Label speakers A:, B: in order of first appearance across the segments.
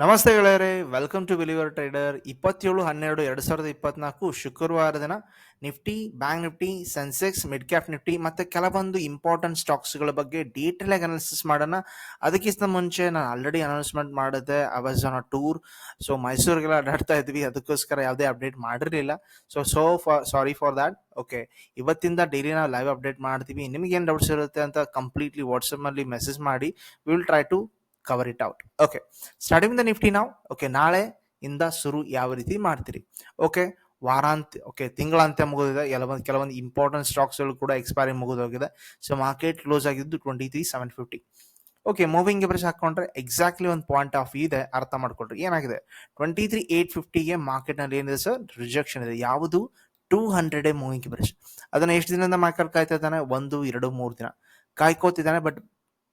A: ನಮಸ್ತೆ ಗೆಳೆಯರೇ welcome to believer trader ಇಪ್ಪತ್ತೇಳು, ಹನ್ನೆರಡು, ಎರಡು ಸಾವಿರದ ಇಪ್ಪತ್ನಾಲ್ಕು ಶುಕ್ರವಾರ ದಿನ. Nifty, bank Nifty Sensex mid cap Nifty ಮತ್ತೆ ಕೆಲವೊಂದು ಇಂಪಾರ್ಟೆಂಟ್ ಸ್ಟಾಕ್ಸ್ಗಳ ಬಗ್ಗೆ ಡೀಟೇಲ್ ಆಗಿ ಅನಾಲಿಸಿಸ್ ಮಾಡೋಣ. ಅದಕ್ಕಿಂತ ಮುಂಚೆ ನಾನು ಆಲ್ರೆಡಿ ಅನೌನ್ಸ್ಮೆಂಟ್ ಮಾಡಿದೆ ಆನ್ ಟೂರ್ ಸೊ ಮೈಸೂರಿಗೆಲ್ಲ ಅಡ್ಡಾಡ್ತಾ ಇದ್ವಿ, ಅದಕ್ಕೋಸ್ಕರ ಯಾವುದೇ ಅಪ್ಡೇಟ್ ಮಾಡಿರಲಿಲ್ಲ. So so for sorry for that okay ಇವತ್ತಿಂದ ಡೈಲಿ ನಾವು ಲೈವ್ ಅಪ್ಡೇಟ್ ಮಾಡ್ತೀವಿ. ನಿಮ್ಗೆ ಏನು ಡೌಟ್ಸ್ ಇರುತ್ತೆ ಅಂತ ಕಂಪ್ಲೀಟ್ಲಿ ವಾಟ್ಸಪ್ನಲ್ಲಿ ಮೆಸೇಜ್ ಮಾಡಿ. Will try to cover it out okay starting the Nifty ನಾವು ಓಕೆ ನಾಳೆ ಇಂದ ಶುರು ಯಾವ ರೀತಿ ಮಾಡ್ತೀರಿ? ಓಕೆ ವಾರಾಂತ್ಯ ಓಕೆ ತಿಂಗಳಂತ್ಯ ಮುಗಿದಿದೆ. ಕೆಲವೊಂದು ಕೆಲವೊಂದು ಇಂಪಾರ್ಟೆಂಟ್ ಸ್ಟಾಕ್ಸ್ಗಳು ಕೂಡ ಎಕ್ಸ್ಪೈರಿ ಮುಗಿದೋಗಿದೆ ಸೊ ಮಾರ್ಕೆಟ್ ಕ್ಲೋಸ್ ಆಗಿದ್ದು twenty three seven fifty okay moving average ಹಾಕೊಂಡ್ರೆ ಎಕ್ಸಾಕ್ಟ್ಲಿ ಒಂದು ಪಾಯಿಂಟ್ ಆಫ್ ಇದೆ. ಅರ್ಥ ಮಾಡ್ಕೊಳ್ರಿ. ಏನಾಗಿದೆ? ಟ್ವೆಂಟಿ ತ್ರೀ ಏಟ್ ಫಿಫ್ಟಿಗೆ ಮಾರ್ಕೆಟ್ನಲ್ಲಿ ಏನಿದೆ ಸರ್ ರಿಜೆಕ್ಷನ್ ಇದೆ. ಯಾವುದು? ಟೂ ಹಂಡ್ರೆಡ್ ಮೂವಿಂಗ್ ಎವರೇಜ್ ಅದನ್ನ ಎಷ್ಟು ದಿನದಿಂದ ಮಾರ್ಕೆಟ್ ಕಾಯ್ತಾ ಇದ್ದಾನೆ? ಒಂದು, ಎರಡು, ಮೂರು ದಿನ. ಕಾಯ್ಕೋತಿದ್ದಾನೆ ಬಟ್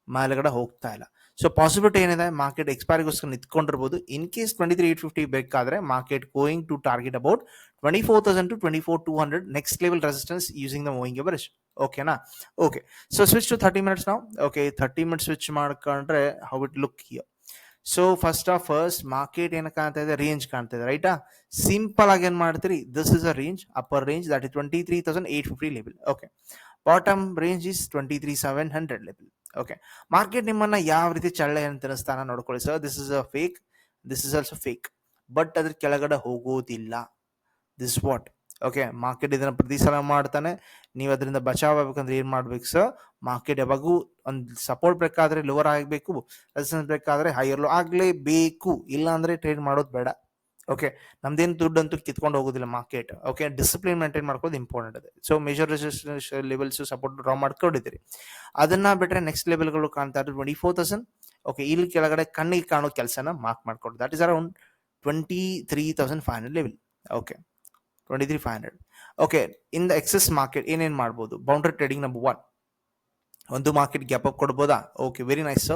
A: ಮೇಲೆಗಡೆ ಹೋಗ್ತಾ ಇಲ್ಲ. ಸೊ ಪಾಸಿಬಿಲಿಟಿ ಏನಿದೆ ಮಾರ್ಕೆಟ್ ಎಕ್ಸ್ಪೈರಿಗೋಸ್ಕರ ನಿಂತ್ಕೊಂಡಿರ್ಬೋದು. In case twenty three eight fifty ಬೇಕಾದ್ರೆ market going to target about twenty four thousand to twenty four two hundred next level resistance using the moving average ಓಕೆನಾ okay so switch to thirty minutes ನಾವು okay thirty minutes switch ಮಾಡ್ಕೊಂಡ್ರೆ how it look here so first of first market ಏನು ಕಾಣ್ತಾ ಇದೆ? Range ಕಾಣ್ತಾ ಇದೆ ರೈಟಾ simple ಆಗಿ ಏನ್ ಮಾಡ್ತೀರಿ? This is a range upper range that is twenty three thousand eight fifty level okay bottom range is twenty three seven hundred level okay market ನಿಮ್ಮನ್ನ ಯಾವ ರೀತಿ ಚಳ್ಳೆ ಅಂತ ಸ್ಥಾನ ನೋಡ್ಕೊಳ್ಳಿ. Sir this is a fake this is also fake but ಅದ್ರ ಕೆಳಗಡೆ ಹೋಗೋದಿಲ್ಲ ದಿಸ್ ವಾಟ್ ಓಕೆ ಮಾರ್ಕೆಟ್ ಇದನ್ನ ಪ್ರತಿ ಸಲ ಮಾಡ್ತಾನೆ. ನೀವು ಅದರಿಂದ ಬಚಾವ್ ಆಗ್ಬೇಕಂದ್ರೆ ಏನ್ ಮಾಡ್ಬೇಕು ಸರ್ ಮಾರ್ಕೆಟ್ ಯಾವಾಗೂ ಒಂದು ಸಪೋರ್ಟ್ ಬೇಕಾದ್ರೆ ಲೋವರ್ ಆಗಬೇಕು ರೆಸಿಸ್ಟೆನ್ಸ್ ಬೇಕಾದ್ರೆ ಹೈಯರ್ ಲೋ ಆಗ್ಲೇಬೇಕು. ಇಲ್ಲ ಅಂದ್ರೆ ಟ್ರೇಡ್ ಮಾಡೋದು ಬೇಡ. ಓಕೆ ನಮ್ದೇನು ದುಡ್ಡು ಅಂತೂ ಕಿತ್ಕೊಂಡು ಹೋಗೋದಿಲ್ಲ ಮಾರ್ಕೆಟ್ ಓಕೆ ಡಿಸಿಪ್ಲಿನ್ ಮೇಂಟೈನ್ ಮಾಡ್ಕೋದು ಇಂಪಾರ್ಟೆಂಟ್ ಅದೇ. So major resistance levels support draw ಮಾಡ್ಕೊಂಡಿದ್ದೀರಿ. ಅದನ್ನ ಬಿಟ್ರೆ ನೆಕ್ಸ್ಟ್ ಲೆವೆಲ್ಗಳು ಕಾಣ್ತಾ ಇರೋದು ಟ್ವೆಂಟಿ ಫೋರ್ ತೌಸಂಡ್ ಓಕೆ ಇಲ್ಲಿ ಕೆಳಗಡೆ ಕಣ್ಣಿಗೆ ಕಾಣೋ ಕೆಲಸನ ಮಾರ್ಕ್ ಮಾಡ್ಕೊಂಡು that is around twenty three thousand five hundred level okay twenty three five hundred okay in the excess market ಏನೇನು ಮಾಡ್ಬೋದು? ಬೌಂಡ್ರಿ ಟ್ರೇಡಿಂಗ್ ನಂಬರ್ ಒನ್ ಒಂದು ಮಾರ್ಕೆಟ್ ಗ್ಯಾಪ್ ಅಪ್ ಕೊಡ್ಬೋದಾ okay very nice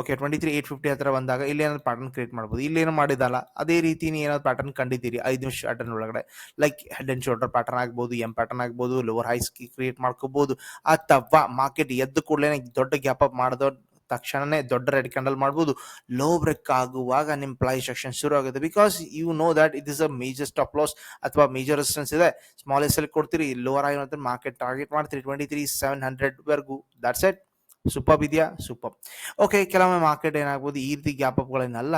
A: okay twenty three eight fifty ಹತ್ರ ಬಂದಾಗ ಇಲ್ಲಿ ಏನಾದ್ರು pattern create ಮಾಡ್ಬೋದು. ಇಲ್ಲಿ ಏನೋ ಮಾಡಿದಲ್ಲ ಅದೇ ರೀತಿ ನೀವು ಏನಾದ್ರು ಪ್ಯಾಟರ್ನ್ ಕಂಡಿದ್ದೀರಿ? ಐದು ನಿಮಿಷ ಪ್ಯಾಟರ್ನ್ ಒಳಗಡೆ. Like head and shoulder pattern ಆಗ್ಬೋದು ಎಂ ಪ್ಯಾಟರ್ನ್ ಆಗ್ಬೋದು ಲೋವರ್ ಹೈಸ್ ಕ್ರಿಯೇಟ್ ಮಾಡ್ಕೋಬಹುದು ಅಥವಾ ಮಾರ್ಕೆಟ್ ಎದ್ದು ಕೂಡಲೇ ದೊಡ್ಡ ಗ್ಯಾಪ್ ಅಪ್ ಮಾಡಿದ ತಕ್ಷಣನೇ ದೊಡ್ಡ ರೆಡ್ ಕ್ಯಾಂಡಲ್ ಮಾಡ್ಬೋದು. ಲೋ ಬ್ರೇಕ್ ಆಗುವಾಗ ನಿಮ್ಮ ಪ್ಲೈ ಸೆಕ್ಷನ್ ಶುರು ಆಗುತ್ತೆ. Because you know that it is a major stop loss ಅಥವಾ ಮೇಜರ್ ರೆಸಿಸ್ಟೆನ್ಸ್ ಇದೆ. ಸ್ಮಾಲ್ ಎಸ್ ಅಲ್ಲಿ ಕೊಡ್ತೀರಿ ಲೋವರ್ ಆಗಿರೋ ಮಾರ್ಕೆಟ್ ಟಾರ್ಗೆಟ್ ಮಾಡ್ತೀರಿ. ಟ್ವೆಂಟಿ ತ್ರೀ ಸೆವೆನ್ ಹಂಡ್ರೆಡ್ ವರ್ಗು. ದಟ್ಸ್ ಎಟ್ ಸೂಪರ್ ಇದೆಯಾ? ಸೂಪರ್ ಓಕೆ ಕೆಲವೊಮ್ಮೆ ಮಾರ್ಕೆಟ್ ಏನಾಗ್ಬೋದು ಈ ರೀತಿ ಗ್ಯಾಪ್ ಅಪ್ಗಳೇನಲ್ಲ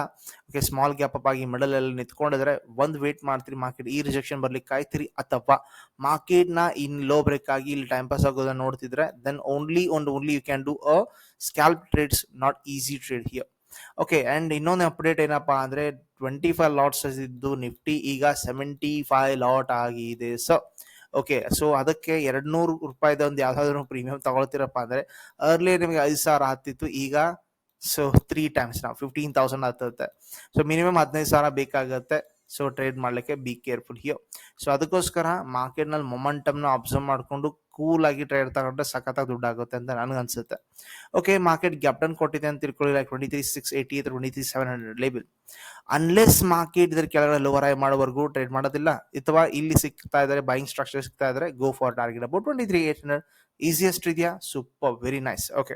A: ಓಕೆ ಸ್ಮಾಲ್ ಗ್ಯಾಪ್ ಅಪ್ ಆಗಿ ಮಿಡಲ್ ಅಲ್ಲಿ ನಿಂತ್ಕೊಂಡಿದ್ರೆ ಒಂದು ವೇಟ್ ಮಾಡ್ತೀರಿ ಮಾರ್ಕೆಟ್ ಈ ರಿಜೆಕ್ಷನ್ ಬರ್ಲಿಕ್ಕೆ ಕಾಯ್ತೀರಿ ಅಥವಾ ಮಾರ್ಕೆಟ್ನ ಇನ್ ಲೋ ಬ್ರೇಕ್ ಆಗಿ ಇಲ್ಲಿ ಟೈಮ್ ಪಾಸ್ ಆಗೋದನ್ನ ನೋಡ್ತಿದ್ರೆ then only one only you can do a scalp trades not easy trade here okay and ಇನ್ನೊಂದು ಅಪ್ಡೇಟ್ ಏನಪ್ಪಾ ಅಂದ್ರೆ ಟ್ವೆಂಟಿ ಫೈವ್ ಲಾಟ್ಸ್ ಇದ್ದು ನಿಫ್ಟಿ ಈಗ ಸೆವೆಂಟಿ ಫೈವ್ ಲಾಟ್ ಆಗಿದೆ ಸೊ ಓಕೆ ಸೊ ಅದಕ್ಕೆ ಎರಡ್ ನೂರು ರೂಪಾಯಿದ ಒಂದು ಯಾವ್ದಾದ್ರು ಪ್ರೀಮಿಯಂ ತಗೊಳ್ತೀರಪ್ಪ ಅಂದ್ರೆ ಅರ್ಲಿ ನಿಮಗೆ ಐದು ಸಾವಿರ ಹತ್ತಿತ್ತು, ಈಗ ಸೊ ತ್ರೀ ಟೈಮ್ಸ್ ನಾವು ಫಿಫ್ಟೀನ್ ತೌಸಂಡ್ ಹತ್ತುತ್ತೆ. ಸೊ ಮಿನಿಮಮ್ ಹದಿನೈದು ಸಾವಿರ ಬೇಕಾಗುತ್ತೆ. ಸೊ ಟ್ರೇಡ್ ಮಾಡ್ಲಿಕ್ಕೆ ಬಿ ಕೇರ್ಫುಲ್ ಹಿಯೋ ಸೊ ಅದಕ್ಕೋಸ್ಕರ ಮಾರ್ಕೆಟ್ನಲ್ಲಿ ಮೊಮೆಂಟಮ್ನ ಅಬ್ಸರ್ವ್ ಮಾಡ್ಕೊಂಡು ಕೂಲ್ ಆಗಿ ಟ್ರೇಡ್ ತಗೊಂಡ್ರೆ ಸಖತ್ತಾಗಿ ದುಡ್ಡು ಆಗುತ್ತೆ ಅಂತ ನನಗೆ ಅನ್ಸುತ್ತೆ ಓಕೆ ಮಾರ್ಕೆಟ್ ಗ್ಯಾಪ್ ಡೌನ್ ಕೊಟ್ಟಿದೆ ಅಂತ ತಿಳ್ಕೊಳ್ಳಿ like twenty three six eighty twenty three seven hundred label unless market ಇದ್ರ ಕೆಳಗಡೆ ಲೋವರ್ ಆಗಿ ಮಾಡೋವರೆಗೂ ಟ್ರೇಡ್ ಮಾಡೋದಿಲ್ಲ. ಅಥವಾ ಇಲ್ಲಿ ಸಿಗ್ತಾ ಇದ್ದಾರೆ ಬೈಯಿಂಗ್ ಸ್ಟ್ರಕ್ಚರ್ ಸಿಗ್ತಾ ಇದ್ದಾರೆ go for target about twenty three eight hundred easiest ಇದೆಯಾ super very nice okay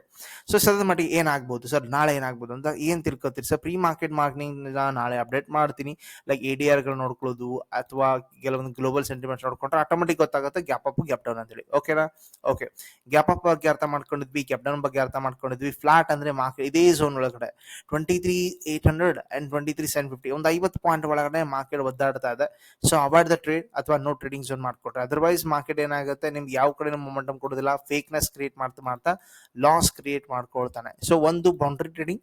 A: so ಸದ್ಯದ ಮಟ್ಟಿಗೆ ಏನಾಗ್ಬೋದು? ಸರ್, ನಾಳೆ ಏನಾಗ್ಬೋದು ಅಂತ ಏನು ತಿಳ್ಕೊತೀರಿ? ಸರ್ ಪ್ರೀ ಮಾರ್ಕೆಟ್ ಮಾರ್ಕೆಟಿಂಗ್ ನಾಳೆ ಅಪ್ಡೇಟ್ ಮಾಡ್ತೀನಿ. ಲೈಕ್ ಎ ಡಿ ಆರ್ಗಳು ನೋಡ್ಕೊಳ್ಳೋದು ಅಥವಾ ಕೆಲವೊಂದು ಗ್ಲೋಬಲ್ ಸೆಂಟಿಮೆಂಟ್ಸ್ ನೋಡ್ಕೊಂಡ್ರೆ ಆಟೋಮೆಟಿಕ್ ಗೊತ್ತಾಗುತ್ತೆ ಗ್ಯಾಪ್ ಅಪ್ ಗ್ಯಾಪ್ ಡೌನ್ ಅಂತೇಳಿ. ಓಕೆನಾ ಓಕೆ ಗ್ಯಾಪ್ ಅಪ್ ಬಗ್ಗೆ ಅರ್ಥ ಮಾಡ್ಕೊಂಡಿದ್ವಿ ಗ್ಯಾಪ್ ಡೌನ್ ಬಗ್ಗೆ ಅರ್ಥ ಮಾಡ್ಕೊಂಡಿದ್ವಿ. ಫ್ಲಾಟ್ ಅಂದ್ರೆ ಮಾರ್ಕೆಟ್ ಇದೇ ಝೋನ್ ಒಳಗಡೆ. Twenty three eight hundred and twenty three seven fifty ಒಂದು ಐವತ್ತು ಪಾಯಿಂಟ್ ಒಳಗಡೆ ಮಾರ್ಕೆಟ್ ಒದ್ದಾಡ್ತಾ ಇದೆ. ಸೊ ಅವಾಯ್ಡ್ ದ ಟ್ರೇಡ್ ಅಥವಾ ನೋ ಟ್ರೇಡಿಂಗ್ ಝೋನ್ ಮಾಡ್ಕೊಟ್ರೆ. ಅದರ್ವೈಸ್ ಮಾರ್ಕೆಟ್ ಏನಾಗುತ್ತೆ, ನಿಮ್ಗೆ ಯಾವ ಕಡೆ ಮೊಮೆಂಟಮ್ ಕೊಡೋದಿಲ್ಲ. ಫೇಕ್ನೆಸ್ ಕ್ರಿಯೇಟ್ ಮಾಡ್ತಾ ಮಾಡ್ತಾ ಲಾಸ್ ಕ್ರಿಯೇಟ್ ಮಾಡ್ಕೊಳ್ತಾನೆ. ಸೊ ಒಂದು ಬೌಂಡ್ರಿ ಟ್ರೇಡಿಂಗ್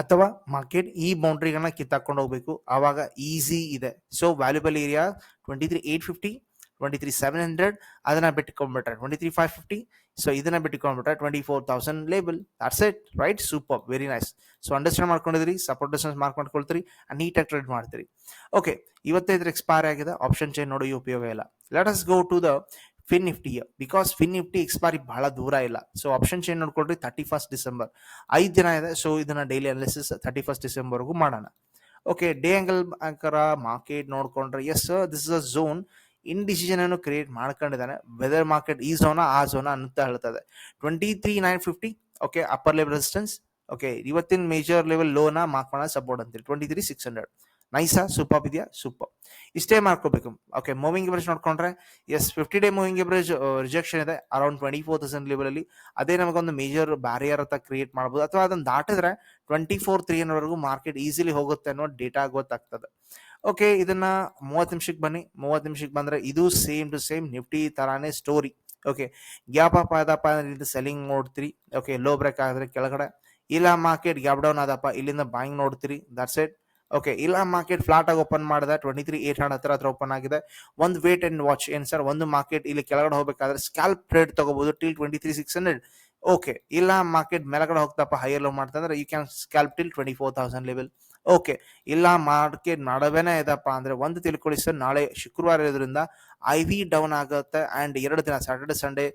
A: ಅಥವಾ ಮಾರ್ಕೆಟ್ ಈ ಬೌಂಡ್ರಿಗಳನ್ನ ಕಿತ್ತಾಕೊಂಡು ಹೋಗ್ಬೇಕು. ಆವಾಗ ಈಸಿ ಇದೆ. So valuable area twenty three eight fifty twenty three seven hundred ಅದನ್ನ ಬಿಟ್ಕೊಂಡ್ಬಿಟ್ರೆ twenty three five fifty so ಇದನ್ನ ಬಿಟ್ಕೊಂಡ್ಬಿಟ್ರೆ twenty four thousand label that's it right super very nice so understand ಮಾಡ್ಕೊಂಡಿದ್ರಿ support distance mark ಮಾಡ್ಕೊಳ್ತೀರಿ ನೀಟಾಗಿ trade ಮಾಡ್ತೀರಿ. Okay ಇವತ್ತೇ ಇದ್ರ expire ಆಗಿದೆ option change ನೋಡಿ ಉಪಯೋಗ ಇಲ್ಲ. Let us go to the Fin Nifty because Fin Nifty expiry ಬಹಳ ದೂರ ಇಲ್ಲ. ಸೊ ಆಪ್ಷನ್ ಚೇಂಜ್ ನೋಡ್ಕೊಳ್ರಿ ತರ್ಟಿ ಫಸ್ಟ್ ಡಿಸೆಂಬರ್ ಐದು ದಿನ ಇದೆ ಸೊ ಇದನ್ನ ಡೈಲಿ ಅನಾಲಿಸಿಸ್ ತರ್ಟಿ ಫಸ್ಟ್ ಡಿಸೆಂಬರ್ಗೂ ಮಾಡೋಣ. ಓಕೆ ಡೇ ಆಂಗಲ್ ಅಂಕರ ಮಾರ್ಕೆಟ್ ನೋಡ್ಕೊಂಡ್ರೆ yes this is a zone indecision ಅನ್ನು ಕ್ರಿಯೇಟ್ ಮಾಡ್ಕೊಂಡಿದ್ದಾನೆ. ವೆದರ್ ಮಾರ್ಕೆಟ್ ಈ ಝೋನ ಆ ಝೋನ ಅಂತ ಹೇಳ್ತದೆ. Twenty three nine fifty okay upper level resistance okay ಇವತ್ತಿನ ಮೇಜರ್ ಲೆವೆಲ್ ಲೋನ ಮಾರ್ಕ್ ಮಾಡೋಣ ಸಪೋರ್ಟ್ ಅಂತೇಳಿ ಟ್ವೆಂಟಿ ತ್ರೀ ಸಿಕ್ಸ್ ಹಂಡ್ರೆಡ್ ನೈಸಾ ಸೂಪರ್ ಇದೆಯಾ? ಸೂಪರ್ ಇಷ್ಟೇ ಮಾಡ್ಕೋಬೇಕು. ಓಕೆ ಮೂವಿಂಗ್ ಎವರೇಜ್ ನೋಡ್ಕೊಂಡ್ರೆ yes fifty day moving average rejection ಇದೆ. Around twenty four thousand level ಅಲ್ಲಿ ಅದೇ ನಮಗೊಂದು ಮೇಜರ್ ಬ್ಯಾರಿಯರ್ ಅಂತ ಕ್ರಿಯೇಟ್ ಮಾಡ್ಬೋದು. ಅಥವಾ ಅದನ್ನ ದಾಟಿದ್ರೆ ಟ್ವೆಂಟಿ ಫೋರ್ ತ್ರೀ ವರೆಗೂ ಮಾರ್ಕೆಟ್ ಈಸಿಲಿ ಹೋಗುತ್ತೆ ಅನ್ನೋ ಡೇಟಾ ಗೊತ್ತಾಗ್ತದೆ. ಓಕೆ, ಇದನ್ನ ಮೂವತ್ತು ನಿಮಿಷಕ್ಕೆ ಬನ್ನಿ. ಮೂವತ್ತು ನಿಮಿಷಕ್ಕೆ ಬಂದ್ರೆ ಇದು ಸೇಮ್ ಟು ಸೇಮ್ ನಿಫ್ಟಿ ತರಾನೇ ಸ್ಟೋರಿ ಓಕೆ, ಗ್ಯಾಪ್ ಅಪ್ ಆದಪ್ಪ ಇಲ್ಲಿಂದ ಸೆಲ್ಲಿಂಗ್ ನೋಡ್ತೀರಿ. ಓಕೆ ಲೋ ಬ್ರೇಕ್ ಆದ್ರೆ ಕೆಳಗಡೆ. ಇಲ್ಲ ಮಾರ್ಕೆಟ್ ಗ್ಯಾಪ್ ಡೌನ್ ಆದಪ್ಪ ಇಲ್ಲಿಂದ ಬಾಯಿಂಗ್ ನೋಡ್ತೀರಿ. ದಟ್ಸ್ ಇಟ್ ಓಕೆ, ಇಲ್ಲ ಮಾರ್ಕೆಟ್ ಫ್ಲಾಟ್ ಆಗಿ ಓಪನ್ ಮಾಡಿದೆ ಟ್ವೆಂಟಿ ತ್ರೀ ಏಟ್ ಹಂಡ್ರೆಡ್ ಹತ್ರ ಹತ್ರ ಓಪನ್ ಆಗಿದೆ. ಒಂದು ವೇಟ್ ಅಂಡ್ ವಾಚ್ ಏನ್ ಸರ್ ಒಂದು ಮಾರ್ಕೆಟ್ ಇಲ್ಲಿ ಕೆಳಗಡೆ ಹೋಗಬೇಕಾದ್ರೆ ಸ್ಕ್ಯಾಲ್ಪ್ ಟ್ರೇಡ್ ತಗೋಬಹುದು till twenty three six hundred okay, ಇಲ್ಲ ಮಾರ್ಕೆಟ್ ಮೇಲಗಡೆ ಹೋಗ್ತಪ್ಪ higher low ಮಾಡ್ತಂದ್ರೆ you can scalp till twenty four thousand level okay. ಇಲ್ಲ ಮಾರ್ಕೆಟ್ ನಡವೇನೆ ಇದಪ್ಪ ಅಂದ್ರೆ ಒಂದು ತಿಳ್ಕೊಳ್ಳಿ ಸರ್ ನಾಳೆ ಶುಕ್ರವಾರ ಇರೋದ್ರಿಂದ ಐ ವಿ ಡೌನ್ ಆಗುತ್ತೆ ಅಂಡ್ ಎರಡು ದಿನ ಸ್ಯಾಟರ್ಡೆ ಸಂಡೇ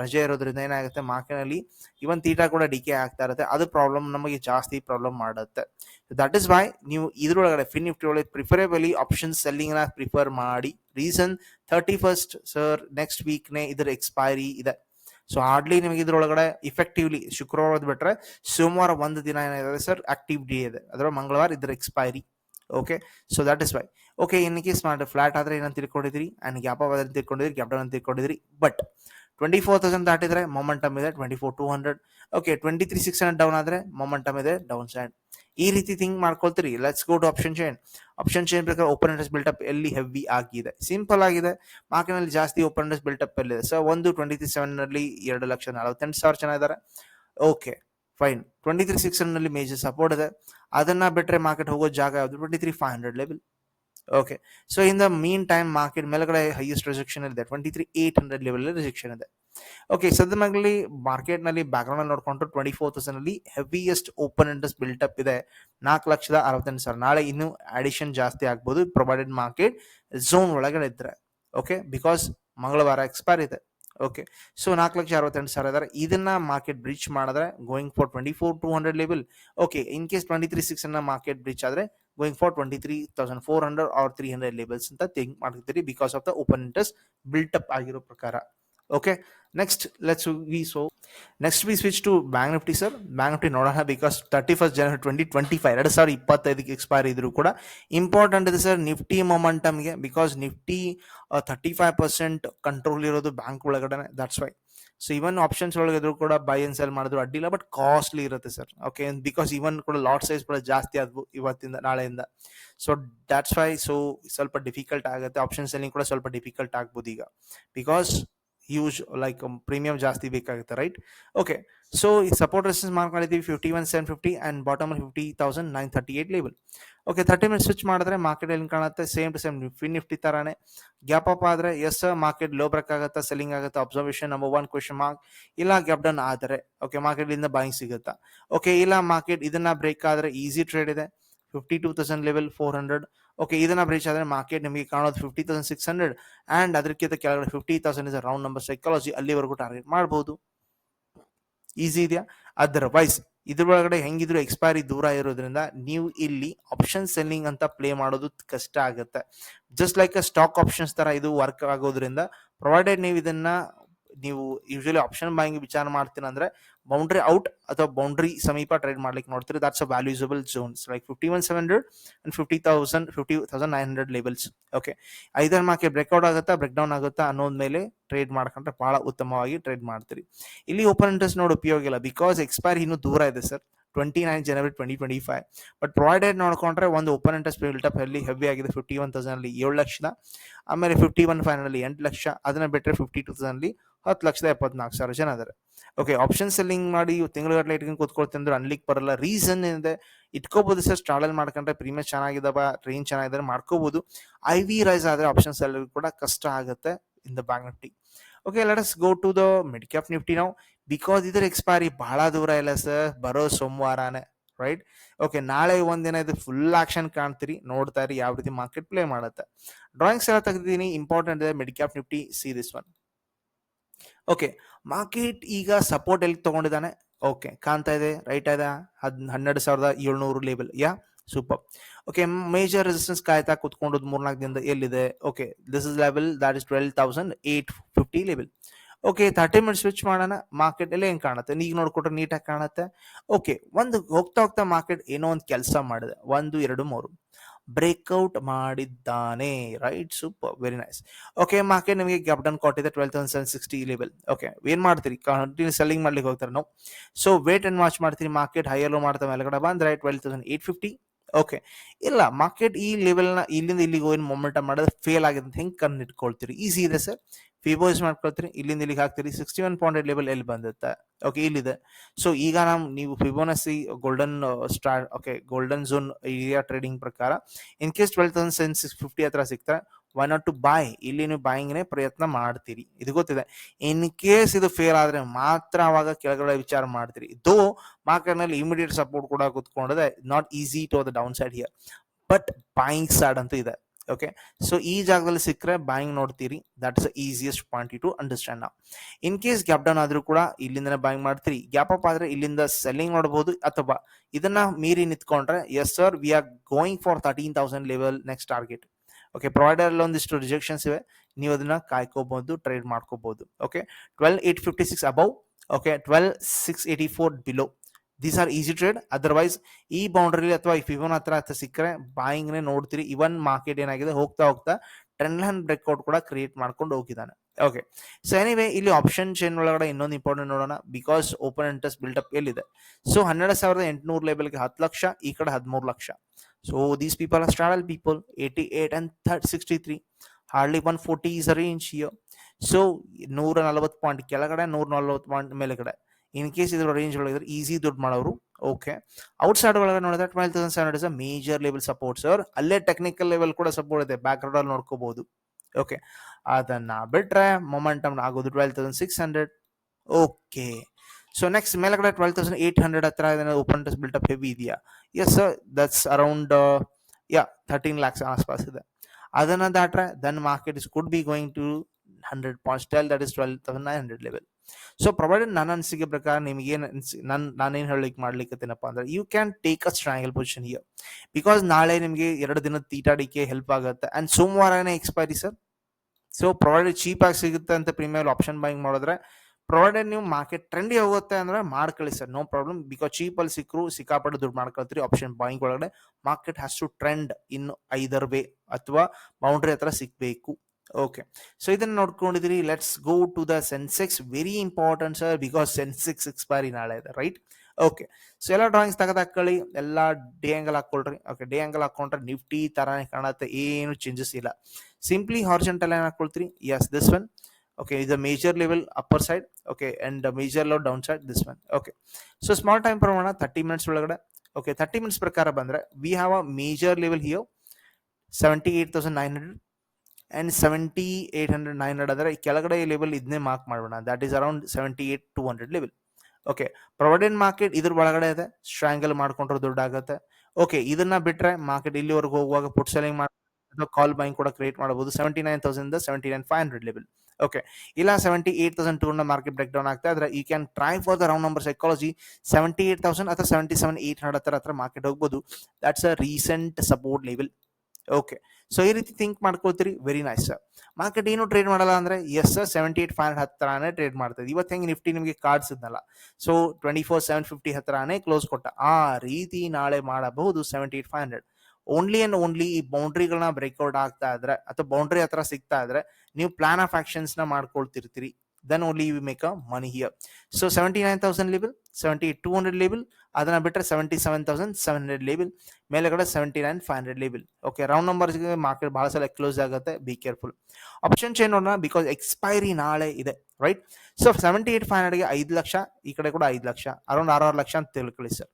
A: ರಜೆ ಇರೋದ್ರಿಂದ ಏನಾಗುತ್ತೆ? ಮಾರ್ಕೆಟ್ನಲ್ಲಿ ಇವನ್ ತೀಟಾ ಕೂಡ ಡಿಕೆ ಆಗ್ತಾ ಇರುತ್ತೆ. ಅದು ಪ್ರಾಬ್ಲಮ್ ನಮಗೆ ಜಾಸ್ತಿ ಪ್ರಾಬ್ಲಮ್ ಮಾಡುತ್ತೆ. ದಟ್ ಇಸ್ ವೈ ನೀವು ಇದರೊಳಗಡೆ ಫಿನ್ ನಿಫ್ಟಿ ಒಳಗೆ ಪ್ರಿಫರೇಬಲಿ ಆಪ್ಷನ್ ಸೆಲ್ಲಿಂಗ್ನ ಪ್ರಿಫರ್ ಮಾಡಿ. Reason thirty first sir next ವೀಕ್ನೇ ಇದರ ಎಕ್ಸ್ಪೈರಿ ಇದೆ. ಸೊ ಹಾರ್ಡ್ಲಿ ನಿಮಗೆ ಇದ್ರೊಳಗಡೆ ಇಫೆಕ್ಟಿವ್ಲಿ ಶುಕ್ರವಾರ ಬಿಟ್ರೆ ಸೋಮವಾರ ಒಂದು ದಿನ ಏನಿದೆ ಸರ್ ಆಕ್ಟಿವ್ ಡೇ ಇದೆ. ಅದರ ಮಂಗಳವಾರ ಇದ್ರ expiry okay so that is why okay in case ಮಾಡಿ ಫ್ಲಾಟ್ ಆದ್ರೆ ಏನಂತ ತಿಳ್ಕೊಂಡಿದ್ರಿ ಆ್ಯಂಡ್ ಗ್ಯಾಪ್ ಅಪ್ ಆದ್ರೆ ತಿಳ್ಕೊಂಡಿದ್ರಿ ಗ್ಯಾಪ್ ಅಂತ ತಿಳ್ಕೊಂಡಿದ್ರಿ ಬಟ್ ಟ್ವೆಂಟಿ ಫೋರ್ ತೌಸಂಡ್ ದಾಟಿದ್ರೆ ಮೊಮೆಂಟಮ್ ಇದೆ twenty four two hundred okay twenty three six hundred down ಆದರೆ ಮೊಮೆಂಟಮ್ ಇದೆ ಡೌನ್ ಸೈಡ್ ಈ ರೀತಿ think ಮಾಡ್ಕೊಳ್ತೀರಿ. Let's go to option chain option chain ಪ್ರಕಾರ ಓಪನ್ ಇಂಟ್ರೆಸ್ಟ್ ಬಿಲ್ಟಪ್ ಎಲ್ಲಿ ಹೆವಿ ಆಗಿದೆ. ಸಿಂಪಲ್ ಆಗಿದೆ. ಮಾರ್ಕೆಟ್ನಲ್ಲಿ ಜಾಸ್ತಿ ಓಪನ್ ಇಂಟ್ರೆಸ್ಟ್ ಬಿಲ್ಟಪ್ ಎಲ್ಲಿದೆ? ಸೊ ಒಂದು ಟ್ವೆಂಟಿ ತ್ರೀ ಸೆವೆನ್ನಲ್ಲಿ ಎರಡು ಲಕ್ಷ ನಲವತ್ತೆಂಟು ಸಾವಿರ ಜನ ಇದ್ದಾರೆ. ಓಕೆ ಫೈನ್ ಟ್ವೆಂಟಿ ತ್ರೀ ಸಿಕ್ಸ್ನಲ್ಲಿ ಮೇಜರ್ ಸಪೋರ್ಟ್ ಇದೆ. ಅದನ್ನ ಬಿಟ್ಟರೆ ಮಾರ್ಕೆಟ್ ಹೋಗೋ ಜಾಗ ಯಾವುದು? Twenty three five hundred level okay so in the mean time market ಮೇಲ್ಗಡೆ ಹೈಯೆಸ್ಟ್ ರಿಜೆಕ್ಷನ್ ಇದೆ twenty three eight hundred level rejection ಇದೆ ಓಕೆ ಸದ್ಯದಲ್ಲಿ ಮಾರ್ಕೆಟ್ನಲ್ಲಿ ಬ್ಯಾಕ್ ಗ್ರೌಂಡ್ ನೋಡ್ಕೊಂಡ್ರೆ ಟ್ವೆಂಟಿ ಫೋರ್ ತೌಸಂಡ್ ಅಲ್ಲಿ ಹೆವಿಯೆಸ್ಟ್ ಓಪನ್ ಇಂಟ್ರೆಸ್ಟ್ ಅಪ್ ಇದೆ ನಾಲ್ಕು ಲಕ್ಷದ ಅರವತ್ತೆಂಟು ಸಾವಿರ ನಾಳೆ ಇನ್ನೂ ಅಡಿಷನ್ ಜಾಸ್ತಿ ಆಗ್ಬೋದು. ಪ್ರೊವೈಡೆಡ್ ಮಾರ್ಕೆಟ್ ಝೋನ್ ಒಳಗಡೆ ಇದ್ರೆ. ಓಕೆ ಬಿಕಾಸ್ ಮಂಗಳವಾರ ಎಕ್ಸ್ಪೈರ್ ಇದೆ. ಓಕೆ ಸೊ ನಾಲ್ಕು ಲಕ್ಷ ಅರವತ್ತೆಂಟು ಸಾವಿರ ಇದಾರೆ. ಇದನ್ನ ಮಾರ್ಕೆಟ್ ಬ್ರಿಚ್ ಮಾಡಿದ್ರೆ going for twenty four two hundred level okay in case twenty three six ಅನ್ನ ಮಾರ್ಕೆಟ್ ಬ್ರಿಚ್ ಆದ್ರೆ going for twenty three thousand four hundred or three hundred levels ಅಂತ ಥಿಂಕ್ ಮಾಡ್ತಿದ್ದೀರಿ because of the open interest up ಆಗಿರೋ ಪ್ರಕಾರ. Okay next let's we so next we switch to bank Nifty sir bank Nifty ನೋಡೋಣ because thirty first January twenty twenty five ಎರಡು ಸಾವಿರದ ಇಪ್ಪತ್ತೈದಕ್ಕೆ expire ಇದ್ರು ಕೂಡ. ಇಂಪಾರ್ಟೆಂಟ್ ಇದೆ sir Nifty ಮೊಮೆಂಟಮ್ಗೆ because Nifty thirty five percent control ಇರೋದು bank ಒಳಗಡೆ that's why so even options ಒಳಗೆ ಇದ್ರು ಕೂಡ ಬೈ ಅಂಡ್ ಸೆಲ್ ಮಾಡಿದ್ರು ಅಡ್ಡಿಲ್ಲ ಬಟ್ ಕಾಸ್ಟ್ಲಿ ಇರುತ್ತೆ ಸರ್ ಓಕೆ ಬಿಕಾಸ್ ಇವನ್ ಕೂಡ ಲಾಟ್ ಸೈಜ್ ಕೂಡ ಜಾಸ್ತಿ ಆದ್ವು ಇವತ್ತಿಂದ, ನಾಳೆಯಿಂದ. ಸೊ ದಾಟ್ಸ್ ವೈ ಸೊ ಸ್ವಲ್ಪ ಡಿಫಿಕಲ್ಟ್ ಆಗುತ್ತೆ. ಆಪ್ಷನ್ ಸೆಲ್ಲಿಂಗ್ ಕೂಡ ಸ್ವಲ್ಪ ಡಿಫಿಕಲ್ಟ್ ಆಗ್ಬೋದು ಈಗ. ಬಿಕಾಸ್ ಯೂಸ್ ಲೈಕ್ ಪ್ರೀಮಿಯಂ ಜಾಸ್ತಿ ಬೇಕಾಗುತ್ತೆ ರೈಟ್ ಓಕೆ ಸೊ ಈ ಸಪೋರ್ಟ್ ರೆಸಿಸ್ಟೆನ್ಸ್ ಮಾರ್ಕ್ ಮಾಡಿದ್ದೀವಿ fifty one seven fifty and bottom fifty thousand nine thirty eight level okay thirty minute switch ಮಾಡಿದ್ರೆ ಮಾರ್ಕೆಟ್ ಎಲ್ಲಿ ಕಾಣುತ್ತೆ same to same fin Nifty ತರಾನೇ. Gap up ಆದರೆ yes market low break ಆಗುತ್ತೆ selling ಆಗುತ್ತೆ observation number one question mark ಇಲ್ಲ gap down ಆದರೆ okay market ಇಂದ ಬಾಯಿಂಗ್ ಸಿಗುತ್ತಾ. ಓಕೆ ಇಲ್ಲ ಮಾರ್ಕೆಟ್ ಇದನ್ನ ಬ್ರೇಕ್ ಆದರೆ ಈಸಿ ಟ್ರೇಡ್ ಇದೆ. Fifty two thousand level four hundred okay ಇದನ್ನ ಬ್ರೀಚ್ ಆದ್ರೆ ಮಾರ್ಕೆಟ್ ನಿಮಗೆ ಕಾಣೋದು fifty thousand six hundred and ಅದಕ್ಕಿಂತ ಕೆಳಗಡೆ fifty thousand is round number psychology ಅಲ್ಲಿವರೆಗೂ ಟಾರ್ಗೆಟ್ ಮಾಡಬಹುದು ಈಸಿ ಇದೆಯಾ? ಅದರ್ವೈಸ್ ಇದ್ರೊಳಗಡೆ ಹೆಂಗಿದ್ರು ಎಕ್ಸ್ಪೈರಿ ದೂರ ಇರೋದ್ರಿಂದ ನೀವು ಇಲ್ಲಿ ಆಪ್ಷನ್ ಸೆಲ್ಲಿಂಗ್ ಅಂತ ಪ್ಲೇ ಮಾಡೋದು ಕಷ್ಟ ಆಗುತ್ತೆ. ಜಸ್ಟ್ ಲೈಕ್ ಸ್ಟಾಕ್ ಆಪ್ಷನ್ಸ್ ತರ ಇದು ವರ್ಕ್ ಆಗೋದ್ರಿಂದ ಪ್ರೊವೈಡೆಡ್ ನೀವು ಇದನ್ನ ನೀವು ಯೂಶಲಿ ಆಪ್ಷನ್ ಬಾಯಿಂಗ್ ವಿಚಾರ ಮಾಡ್ತೀನಿ ಅಂದ್ರೆ ಬೌಂಡ್ರಿ ಔಟ್ ಅಥವಾ ಬೌಂಡ್ರಿ ಸಮೀಪ ಟ್ರೇಡ್ ಮಾಡ್ಲಿಕ್ಕೆ ನೋಡ್ತೀರಿ. That's a valuable zones like fifty one seven hundred and fifty thousand fifty thousand nine hundred levels okay ಐದರ ಮಾರ್ಕೆಟ್ ಬ್ರೇಕ್ಔಟ್ ಆಗುತ್ತಾ ಬ್ರೇಕ್ ಡೌನ್ ಆಗುತ್ತಾ ಅನ್ನೋದ್ ಮೇಲೆ ಟ್ರೇಡ್ ಮಾಡ್ಕೊಂಡ್ರೆ ಬಹಳ ಉತ್ತಮವಾಗಿ ಟ್ರೇಡ್ ಮಾಡ್ತೀರಿ. ಇಲ್ಲಿ ಓಪನ್ ಇಂಟ್ರೆಸ್ಟ್ ನೋಡಿ ಉಪಯೋಗ ಇಲ್ಲ. ಬಿಕಾಸ್ ಎಕ್ಸ್ಪೈರ್ ಇನ್ನೂ ದೂರ ಇದೆ sir. Twenty nine January twenty twenty five but provided ನೋಡ್ಕೊಂಡ್ರೆ ಒಂದು ಓಪನ್ ಇಂಟ್ರೆಸ್ಟ್ ಬಿಲ್ಟಪ್ ಅಲ್ಲಿ ಹೆವಿ ಆಗಿದೆ ಫಿಫ್ಟಿ ಒನ್ ತೌಸಂಡ್ ಅಲ್ಲಿ ಏಳು ಲಕ್ಷದ. ಆಮೇಲೆ ಫಿಫ್ಟಿ ಒನ್ ಫೈವ್ ಅಲ್ಲಿ ಎಂಟು ಲಕ್ಷ. ಅದನ್ನ ಬಿಟ್ಟರೆ ಫಿಫ್ಟಿ ಟೂ ತೌಸಂಡ್ ಅಲ್ಲಿ ಹತ್ತು ಲಕ್ಷದ ಎಪ್ಪತ್ನಾಲ್ಕು ಸಾವಿರ ಜನ ಇದಾರೆ. ಓಕೆ ಆಪ್ಷನ್ ಸೆಲ್ಲಿಂಗ್ ಮಾಡಿ ತಿಂಗಳಗಟ್ಟಲೆ ಇಟ್ಕೊಂಡು ಕೂತ್ಕೊಳ್ತೀನಿ ಅಂದ್ರೆ ಅನ್ಲಿಕ್ಕೆ ಬರಲ್ಲ. ರೀಸನ್ ಏನಿದೆ? ಇಟ್ಕೋಬಹುದು ಸರ್ ಸ್ಟಾರ್ಡಲ್ ಮಾಡ್ಕೊಂಡ್ರೆ ಪ್ರೀಮಿಯರ್ ಚೆನ್ನಾಗಿದ್ದಾವ ಟ್ರೈನ್ ಚೆನ್ನಾಗಿದ್ದಾರೆ ಮಾಡ್ಕೋಬಹುದು ಐ ವಿ ರೈಸ್ ಆದ್ರೆ ಆಪ್ಷನ್ ಸೆಲ್ ಕೂಡ ಕಷ್ಟ ಆಗುತ್ತೆ in the bank Nifty okay let us go to the mid cap Nifty ನಾವು ಬಿಕಾಸ್ ಇದರ ಎಕ್ಸ್ಪೈರಿ ಬಹಳ ದೂರ ಇಲ್ಲ ಸರ್ ಬರೋ ಸೋಮವಾರನೇ ರೈಟ್ ಓಕೆ ನಾಳೆ ಒಂದಿನ ಇದು ಫುಲ್ ಆಕ್ಷನ್ ಕಾಣ್ತೀರಿ, ನೋಡ್ತಾ ಇರಿ, ಯಾವ ರೀತಿ ಮಾರ್ಕೆಟ್ ಪ್ಲೇ ಮಾಡುತ್ತೆ. ಡ್ರಾಯಿಂಗ್ಸ್ ಎಲ್ಲ ತೆಗೆದಿದ್ದೀನಿ ಇಂಪಾರ್ಟೆಂಟ್ ಇದೆ mid Nifty see this one okay market ಈಗ ಸಪೋರ್ಟ್ ಎಲ್ಲಿ ತಗೊಂಡಿದ್ದಾನೆ? ಓಕೆ ಕಾಣ್ತಾ ಇದೆ ರೈಟ್ ಇದೆ ಹದ್, ಹನ್ನೆರಡು ಸಾವಿರದ ಏಳ್ನೂರು label yeah super okay major resistance ಕಾಯ್ತಾ ಕುತ್ಕೊಂಡದ್ ಮೂರ್ನಾಲ್ಕು ದಿನದ ಎಲ್ಲಿದೆ? Okay this is level that is twelve thousand eight fifty level okay thirty minute switch ಮಾಡೋಣ ಮಾರ್ಕೆಟ್ ಎಲ್ಲ ಹೆಂಗ್ ಕಾಣುತ್ತೆ? ಈಗ ನೋಡ್ಕೊಟ್ರೆ ನೀಟಾಗಿ ಕಾಣುತ್ತೆ. ಓಕೆ ಒಂದು ಹೋಗ್ತಾ ಹೋಗ್ತಾ ಮಾರ್ಕೆಟ್ ಏನೋ ಒಂದು ಕೆಲಸ ಮಾಡಿದೆ, ಒಂದು, ಎರಡು, ಮೂರು. ಬ್ರೇಕ್ಔಟ್ ಮಾಡಿದ್ದಾನೆ. Right, super, very nice. Okay market ನಿಮಗೆ ಗ್ಯಾಪ್ ಡನ್ ಕೊಟ್ಟಿದೆ twelve thousand seven sixty level. Okay ಏನು ಮಾಡ್ತೀರಿ? ಕಂಟಿನ್ಯೂ ಸೆಲ್ಲಿಂಗ್ ಮಾಡ್ಲಿಕ್ಕೆ ಹೋಗ್ತಾರೆ ನಾವು? ಸೊ ವೇಟ್ ಅಂಡ್ ವಾಚ್ ಮಾಡ್ತೀರಿ ಮಾರ್ಕೆಟ್ ಹೈಯರ್ ಲೋ ಮಾಡ್ತಾ ಮೇಲ್ಗಡೆ ಬಂದ್ರೆ twelve thousand eight fifty. Okay ಇಲ್ಲ, ಮಾರ್ಕೆಟ್ ಈ ಲೆವೆಲ್ನ ಇಲ್ಲಿಂದ ಇಲ್ಲಿಗೆ ಹೋಗಿ ಮೊಮೆಂಟಮ್ ಮಾಡೋದು ಫೇಲ್ ಆಗಿದೆ ಅಂತ ಹೆಂಗೆ ಕಣ್ಣು ಇಟ್ಕೊಳ್ತೀರಿ? ಈಸಿ ಇದೆ ಸರ್ ಫಿಬೋ ಯೂಸ್ ಮಾಡ್ಕೊಳ್ತೀರಿ ಇಲ್ಲಿಂದ ಇಲ್ಲಿಗೆ ಹಾಕ್ತೀರಿ ಸಿಕ್ಸ್ಟಿ ಒನ್ ಪಾಯಿಂಟ್ ಲೆವೆಲ್ ಎಲ್ಲಿ ಬಂದುತ್ತೆ? ಓಕೆ ಇಲ್ಲಿದೆ. ಸೊ ಈಗ ನಾವು, ನೀವು Fibonacci golden star okay golden zone area trading ಪ್ರಕಾರ in case twelve thousand seven six fifty ಹತ್ರ ಸಿಗ್ತಾರೆ ವೈ ನಾಟ್ ಟು ಬಾಯ್ ಇಲ್ಲಿ ನೀವು ಬಾಯಿಂಗ್ನೇ ಪ್ರಯತ್ನ ಮಾಡ್ತೀರಿ. ಇದು ಗೊತ್ತಿದೆ. ಇನ್ ಕೇಸ್ ಇದು ಫೇಲ್ ಆದರೆ ಮಾತ್ರ ಅವಾಗ ಕೆಳಗಡೆ ವಿಚಾರ ಮಾಡ್ತೀರಿ. ದೋ ಮಾರ್ಕೆಟ್ನಲ್ಲಿ ಇಮಿಡಿಯೇಟ್ ಸಪೋರ್ಟ್ ಕೂಡ ಕುತ್ಕೊಂಡಿದೆ not easy to the down side here but buying side ಅಂತೂ ಇದೆ. ಓಕೆ ಸೊ ಈ ಜಾಗದಲ್ಲಿ ಸಿಕ್ಕರೆ ಬಾಯಿಂಗ್ ನೋಡ್ತೀರಿ. That is easiest point to understand in case gap down ಆದ್ರೂ ಕೂಡ ಇಲ್ಲಿಂದನೇ ಬಾಯಿಂಗ್ ಮಾಡ್ತೀರಿ. ಗ್ಯಾಪ್ ಅಪ್ ಆದ್ರೆ ಇಲ್ಲಿಂದ ಸೆಲ್ಲಿಂಗ್ ನೋಡಬಹುದು ಅಥವಾ ಇದನ್ನ ಮೀರಿ ನಿಂತ್ಕೊಂಡ್ರೆ yes sir we are going for thirteen thousand level next target okay provider ಅಲ್ಲಿ ಒಂದಿಷ್ಟು ರಿಜೆಕ್ಷನ್ಸ್ ಇವೆ. ನೀವು ಅದನ್ನ ಕಾಯ್ಕೋಬಹುದು ಟ್ರೇಡ್ ಮಾಡ್ಕೋಬಹುದು okay twelve eight fifty six above okay twelve six eighty four below these are easy trade otherwise ಈ boundary ಅಥವಾ ಈ ಫಿಬೋನ್ ಹತ್ರ ಹತ್ರ ಸಿಕ್ಕರೆ ಬಾಯಿಂಗ್ನೇ ನೋಡ್ತೀರಿ. ಇವನ್ ಮಾರ್ಕೆಟ್ ಏನಾಗಿದೆ? ಹೋಗ್ತಾ ಹೋಗ್ತಾ ಟ್ರೆಂಡ್ ಲೈನ್ ಬ್ರೇಕ್ಔಟ್ ಕೂಡ ಕ್ರಿಯೇಟ್ ಮಾಡ್ಕೊಂಡು ಹೋಗಿದ್ದಾನೆ. ಓಕೆ ಸೊ ಎನಿವೆ ಇಲ್ಲಿ ಆಪ್ಷನ್ ಚೈನ್ ಒಳಗಡೆ ಇನ್ನೊಂದು ಇಂಪಾರ್ಟೆಂಟ್ ನೋಡೋಣ. ಬಿಕಾಸ್ ಓಪನ್ ಇಂಟ್ರೆಸ್ಟ್ ಬಿಲ್ಡಪ್ ಎಲ್ಲಿದೆ? ಸೊ ಹನ್ನೆರಡು ಸಾವಿರದ ಎಂಟುನೂರು ಲೆವೆಲ್ಗೆ ಹತ್ತು ಲಕ್ಷ, ಈ ಕಡೆ ಹದಿಮೂರು lakh. So these people are straddle people eighty eight and third sixty three hardly one forty is a range ಇಯೋ so ನೂರ ನಲವತ್ತು ಪಾಯಿಂಟ್ ಕೆಳಗಡೆ ನೂರ ನಲವತ್ತು ಪಾಯಿಂಟ್ ಮೇಲೆಗಡೆ. ಇನ್ ಕೇಸ್ ಇದ್ರ ರೇಂಜ್ ಒಳಗಿದ್ರೆ ಈಸಿ ದುಡ್ಡು ಮಾಡೋರು ಓಕೆ ಔಟ್ ಸೈಡ್ ಒಳಗೆ ನೋಡಿದ್ರೆ twelve thousand seven hundred major level support sir ಅಲ್ಲೇ ಟೆಕ್ನಿಕಲ್ ಲೆವೆಲ್ ಕೂಡ ಸಪೋರ್ಟ್ ಇದೆ. ಬ್ಯಾಕ್ ಅಲ್ಲಿ ನೋಡ್ಕೋಬಹುದು ಓಕೆ ಅದನ್ನ ಬಿಟ್ರೆ ಮೊಮೆಂಟಮ್ ಆಗೋದು twelve thousand six hundred okay so next ಮೇಲ್ಗಡೆ ಟ್ವೆಲ್ ತೌಸಂಡ್ ಏಟ್ ಹಂಡ್ರೆಡ್ ಹತ್ರ ಓಪನ್ ಟೆಸ್ಟ್ ಬಿಲ್ಟಪ್ ಹೆವಿ ಇದೆಯಾ? Yes sir that's around yeah thirteen lakhs ಆಸ್ಪಾಸ್ ಇದೆ. ಅದನ್ನ ದಾಟ್ರೆ then market is could be going to hundred points twelve that is twelve thousand nine hundred level so provided ನನ್ನ ಅನಿಸಿಕೆ ಪ್ರಕಾರ ನಿಮ್ಗೆ ಏನು ನನ್, ನಾನೇನು ಹೇಳಲಿಕ್ಕೆ ಮಾಡ್ಲಿಕ್ಕತ್ತೇನಪ್ಪ ಅಂದ್ರೆ you can take a strangle position here because ನಾಳೆ ನಿಮಗೆ ಎರಡು ದಿನ ತೀಟಾಡಿಕೆ ಹೆಲ್ಪ್ ಆಗುತ್ತೆ. And ಸೋಮವಾರನೇ expiry sir so provided cheap ಆಗಿ ಸಿಗುತ್ತೆ ಅಂತ ಪ್ರೀಮಿಯರ್ ಆಪ್ಷನ್ ಬೈಂಗ್ ಮಾಡಿದ್ರೆ ಪ್ರೊವೈಡೆಡ್ ನೀವು ಮಾರ್ಕೆಟ್ ಟ್ರೆಂಡಿ ಹೋಗುತ್ತೆ ಅಂದ್ರೆ ಮಾಡ್ಕೊಳ್ಳಿ sir no problem because cheap ಅಲ್ಲಿ ಸಿಕ್ಕರು ಸಿಕ್ಕಾಪಟ್ಟೆ ದುಡ್ಡು ಮಾಡ್ಕೊಳ್ತೀರಿ ಆಪ್ಷನ್ ಬಾಯಿಂಗ್ ಒಳಗಡೆ. Market has to trend in either way ಅಥವಾ ಬೌಂಡ್ರಿ ಹತ್ರ ಸಿಕ್ಬೇಕು ಓಕೆ ಸೊ ಇದನ್ನ ನೋಡ್ಕೊಂಡಿದ್ರಿ let's go to the Sensex very important sir because Sensex expiry ನಾಳೆ ಇದೆ ರೈಟ್ ಓಕೆ ಸೊ ಎಲ್ಲ ಡ್ರಾಯಿಂಗ್ಸ್ ತೆಗೆದು ಹಾಕೊಳ್ಳಿ ಎಲ್ಲ ಡೇ ಆಂಗಲ್ ಹಾಕೊಳ್ರಿ ಓಕೆ ಡೇ ಆಂಗಲ್ ಹಾಕೊಂಡ್ರೆ ನಿಫ್ಟಿ ತರಾನೇ ಕಾಣುತ್ತೆ. ಏನು ಚೇಂಜಸ್ ಇಲ್ಲ. ಸಿಂಪ್ಲಿ ಹಾರ್ಜೆಂಟಲ್ ಏನು ಹಾಕೊಳ್ತೀರಿ ಎಸ್ ದಿಸ್ ಒನ್ ಓಕೆ ಇದು major level upper side okay and major level down side this one okay so small time ಪ್ರಮಾಣ ತರ್ಟಿ ಮಿನಿಟ್ಸ್ ಒಳಗಡೆ. ಓಕೆ ತರ್ಟಿ ಮಿನಿಟ್ಸ್ ಪ್ರಕಾರ ಬಂದ್ರೆ eight thousand nine major level here 78900 and 7800 900 ಅದರ ಕೆಳಗಡೆ ಈ level ಇದನ್ನೇ mark ಮಾಡೋಣ that is around seventy eight two hundred level okay provident market ಇದ್ರ ಒಳಗಡೆ ಇದೆ. ಸ್ಟ್ರಾಂಗಲ್ ಮಾಡ್ಕೊಂಡ್ರೆ ದುಡ್ಡಾಗುತ್ತೆ ಓಕೆ ಇದನ್ನ ಬಿಟ್ರೆ ಮಾರ್ಕೆಟ್ ಇಲ್ಲಿವರೆಗೂ ಹೋಗುವಾಗ ಪುಟ್ ಸೆಲಿಂಗ್ ಮಾಡಿ ಕಾಲ್ ಬೈಂಗ್ ಕೂಡ ಕ್ರಿಯೇಟ್ ಮಾಡಬಹುದು. Seventy nine thousand seventy nine five hundred level okay ಇಲ್ಲ seventy eight thousand two market break down ಆಗ್ತಾ ಇದ್ರೆ you can try for the round number psychology seventy eight thousand ಅಥವಾ seventy seven eight hundred ಹತ್ರ ಹತ್ರ market ಹೋಗ್ಬೋದು. That's a recent support level okay so ಈ ರೀತಿ think ಮಾಡ್ಕೋತೀರಿ very nice sir market ಏನು ಟ್ರೇಡ್ ಮಾಡಲ್ಲ ಅಂದ್ರೆ yes sir seventy eight five ಹತ್ರನೇ ಟ್ರೇಡ್ ಮಾಡ್ತದೆ ಇವತ್ತು ಹೆಂಗೆ ನಿಫ್ಟಿ ನಿಮಗೆ ಕಾರ್ಡ್ಸ್ ಇದ್ನಲ್ಲ. So twenty four seven fifty ಹತ್ರನೇ ಕ್ಲೋಸ್ ಕೊಟ್ಟ. ಆ ರೀತಿ ನಾಳೆ ಮಾಡಬಹುದು seventy eight five hundred only and only ಈ ಬೌಂಡ್ರಿಗಳನ್ನ ಬ್ರೇಕ್ಔಟ್ ಆಗ್ತಾ ಇದ್ರೆ, ಅಥವಾ ಬೌಂಡ್ರಿ ಹತ್ರ ಸಿಗ್ತಾ ಇದ್ರೆ, ನೀವು ಪ್ಲಾನ್ ಆಫ್ ಆಕ್ಷನ್ಸ್ನ ಮಾಡ್ಕೊಳ್ತಿರ್ತೀರಿ. Then only you make a money here so seventy nine thousand level seventy two hundred level ಅದನ್ನ ಬಿಟ್ಟರೆ seventy seven thousand seven hundred label ಮೇಲೆಗಡೆ ಸೆವೆಂಟಿ ನೈನ್ ಫೈವ್ ಹಂಡ್ರೆಡ್ ಲೇಬಲ್ ಓಕೆ ರೌಂಡ್ ನಂಬರ್ಸ್ಗೆ ಮಾರ್ಕೆಟ್ ಭಾಳ ಸಲ close ಆಗುತ್ತೆ be careful option change ನೋಡೋಣ because expiry ನಾಳೆ ಇದೆ right so seventy eight five ಹಂಡ್ರೆಡ್ಗೆ ಐದು ಲಕ್ಷ, ಈ ಕಡೆ ಕೂಡ ಐದು ಲಕ್ಷ ಅರೌಂಡ್ ಆರು ಲಕ್ಷ ಅಂತ ತಿಳ್ಕೊಳ್ಳಿ ಸರ್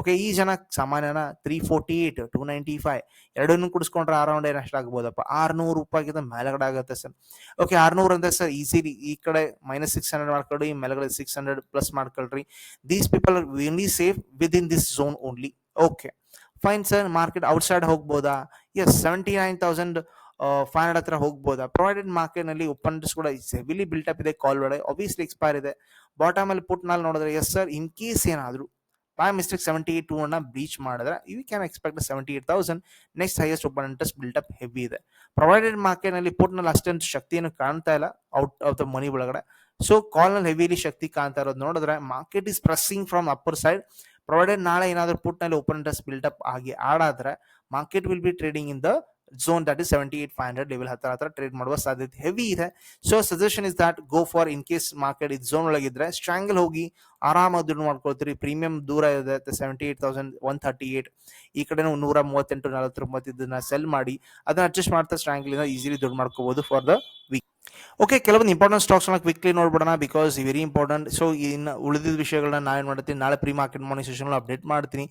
A: ಓಕೆ ಈ ಜನ ಸಾಮಾನ್ಯನ three forty eight two ninety five ಎರಡನ್ನೂ ಕುಡಿಸ್ಕೊಂಡ್ರೆ ಅರೌಂಡ್ ಏನು ಆಗ್ಬೋದಪ್ಪ. ಆರ್ನೂರು ರೂಪಾಯಿಗಿಂತ ಮೇಲಗಡೆ ಆಗುತ್ತೆ ಸರ್. ಓಕೆ ಆರ್ನೂರು ಅಂದ್ರೆ ಸರ್ ಈಸಿಲಿ ಈ ಕಡೆ ಮೈನಸ್ ಸಿಕ್ಸ್ ಹಂಡ್ರೆಡ್ ಮಾಡ್ಕೊಳ್ಳಿ ಮೇಲ್ಗಡೆ ಸಿಕ್ಸ್ ಹಂಡ್ರೆಡ್ ಪ್ಲಸ್ ಮಾಡ್ಕೊಳ್ರಿ. These people are mainly safe with in this zone only okay fine sir market outside ಹೋಗ್ಬೋದಾ? Yes seventy nine thousand five hundred ಹತ್ರ ಹೋಗ್ಬೋದಾ? Provided ಮಾರ್ಕೆಟ್ನಲ್ಲಿ ಓಪನ್ ಕೂಡ heavily built up ಇದೆ call ಒಳಗೆ obviously expire ಇದೆ. Bottom ಅಲ್ಲಿ put ನಾಲ್ ನೋಡಿದ್ರೆ ಎಸ್ ಸರ್ ಇನ್ ಕೇಸ್ ಏನಾದ್ರು by mistake seventy eight two ಅನ್ನ ಬ್ರೀಚ್ ಮಾಡಿದ್ರೆ you can expect seventy eight thousand next highest open interest built heavy ಇದೆ. ಪ್ರೊವೈಡೆಡ್ ಮಾರ್ಕೆಟ್ನಲ್ಲಿ ಪುಟ್ನಲ್ಲಿ ಪುಟ್ನಲ್ಲಿ ಅಷ್ಟೊಂದು ಶಕ್ತಿಯನ್ನು ಕಾಣ್ತಾ ಇಲ್ಲ ಔಟ್ ಆಫ್ ದ ಮನಿ ಒಳಗಡೆ. ಸೊ ಕಾಲ್ನಲ್ಲಿ ಹೆವಿಲಿ ಶಕ್ತಿ ಕಾಣ್ತಾ ಇರೋದು ನೋಡಿದ್ರೆ market is pressing from upper side provided ನಾಳೆ ಏನಾದರೂ ಪುಟ್ನಲ್ಲಿ ಓಪನ್ ಇಂಟ್ರೆಸ್ಟ್ ಬಿಲ್ಡಪ್ ಆಗಿ ಆಡಾದ್ರೆ market will be trading in the zone is seventy eight five hundred level ಹತ್ರ ಹತ್ರ ಟ್ರೇಡ್ ಮಾಡುವ ಸಾಧ್ಯತೆ ಹೆವಿ ಇದೆ. So suggestion is that go for in case market ಇದು ಝೋನ್ ಒಳಗಿದ್ರೆ ಸ್ಟ್ರಾಂಗಲ್ ಹೋಗಿ ಆರಾಮಾಗಿ ದುಡ್ಡು ಮಾಡ್ಕೊಳ್ತೀರಿ. ಪ್ರೀಮಿಯಂ ದೂರ ಇದೆ seventy eight thousand one thirty eight ಈ ಕಡೆ ನೂರ ಮೂವತ್ತೆಂಟು ನಲವತ್ತೊಂಬತ್ತು ಇದನ್ನ ಸೆಲ್ ಮಾಡಿ, ಅದನ್ನ ಅಡ್ಜಸ್ಟ್ ಮಾಡ್ತಾ ಸ್ಟ್ರಾಂಗಲ್ ಇಂದ ಈಸಿಲಿ ದುಡ್ಡು ಮಾಡ್ಕೋಬಹುದು ಫಾರ್ ದ ವೀಕ್ ಓಕೆ ಕೆಲವೊಂದು ಇಂಪಾರ್ಟೆಂಟ್ ಸ್ಟಾಕ್ಸ್ ಕ್ವಿಕ್ಲಿ ನೋಡ್ಬಿಡೋಣ ಬಿಕಾಸ್ ವೆರಿ ಇಂಪಾರ್ಟೆಂಟ್ ಸೊ ಇನ್ನು ಉಳಿದಿದ್ದ ವಿಷಯಗಳನ್ನ ಏನು ಮಾಡ್ತೀನಿ, ನಾಳೆ pre market morning session update ಮಾಡ್ತೀನಿ.